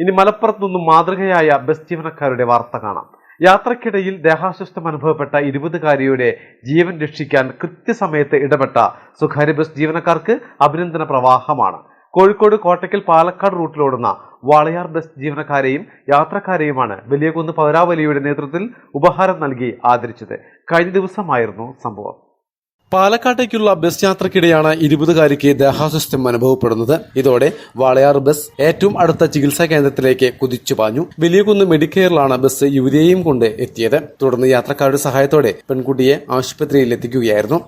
ഇനി മലപ്പുറത്ത് നിന്നും മാതൃകയായ ബസ് ജീവനക്കാരുടെ വാർത്ത കാണാം. യാത്രക്കിടയിൽ ദേഹാസ്വസ്ഥം അനുഭവപ്പെട്ട ഇരുപതുകാരിയുടെ ജീവൻ രക്ഷിക്കാൻ കൃത്യസമയത്ത് ഇടപെട്ട സ്വകാര്യ ബസ് ജീവനക്കാർക്ക് അഭിനന്ദന പ്രവാഹമാണ്. കോഴിക്കോട് കോട്ടയ്ക്കൽ പാലക്കാട് റൂട്ടിലോടുന്ന വാളയാർ ബസ് ജീവനക്കാരെയും യാത്രക്കാരെയുമാണ് വലിയകുന്ന് പൗരാവലിയുടെ നേതൃത്വത്തിൽ ഉപഹാരം നൽകി ആദരിച്ചത്. കഴിഞ്ഞ ദിവസമായിരുന്നു സംഭവം. പാലക്കാട്ടേക്കുള്ള ബസ് യാത്രക്കിടെയാണ് ഇരുപതുകാരിക്ക് ദേഹാസ്വസ്ഥ്യം അനുഭവപ്പെടുന്നത്. ഇതോടെ വാളയാർ ബസ് ഏറ്റവും അടുത്ത ചികിത്സാ കേന്ദ്രത്തിലേക്ക് കുതിച്ചു പാഞ്ഞു. വലിയകുന്ന് മെഡിക്കെയറിലാണ് ബസ് യുവതിയെയും കൊണ്ട് എത്തിയത്. തുടർന്ന് യാത്രക്കാരുടെ സഹായത്തോടെ പെൺകുട്ടിയെ ആശുപത്രിയിൽ എത്തിക്കുകയായിരുന്നു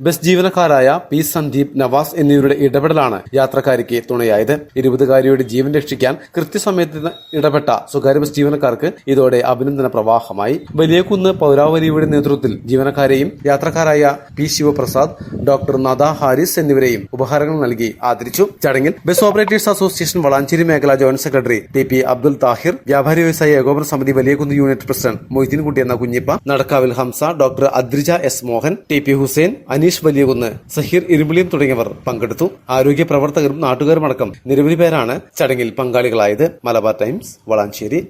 ബസ് ജീവനക്കാരായ പി സന്ദീപ് നവാസ് എന്നിവരുടെ ഇടപെടലാണ് യാത്രക്കാരിക്ക് തുണയായത്. ഇരുപതുകാരിയുടെ ജീവൻ രക്ഷിക്കാൻ കൃത്യസമയത്ത് ഇടപെട്ട സ്വകാര്യ ബസ് ജീവനക്കാർക്ക് ഇതോടെ അഭിനന്ദന പ്രവാഹമായി. വലിയകുന്ന് പൗരാവലിയുടെ നേതൃത്വത്തിൽ ജീവനക്കാരെയും യാത്രക്കാരായ പി ശിവപ്രസാദ് ഡോക്ടർ നദ ഹാരിസ് എന്നിവരെയും ഉപഹാരങ്ങൾ നൽകി ആദരിച്ചു. ചടങ്ങിൽ ബസ് ഓപ്പറേറ്റേഴ്സ് അസോസിയേഷൻ വളാഞ്ചേരി മേഖല joint secretary T P Abdul Thahir വ്യാപാരി വ്യവസായ ഏകോപന സമിതി വലിയകുന്ന് യൂണിറ്റ് പ്രസിഡന്റ് മൊയ്തീൻകുട്ടി എന്ന Kunhippa നടക്കാവിൽ Hamza doctor Adrija S Mohan T P Hussain Aneesh Valiyakunnu Saheer ഇരുമ്പിളിയും തുടങ്ങിയവർ പങ്കെടുത്തു. ആരോഗ്യ പ്രവർത്തകരും നാട്ടുകാരുമടക്കം നിരവധി പേരാണ് ചടങ്ങിൽ പങ്കാളികളായത്. മലബാർ ടൈംസ് വളാഞ്ചേരി.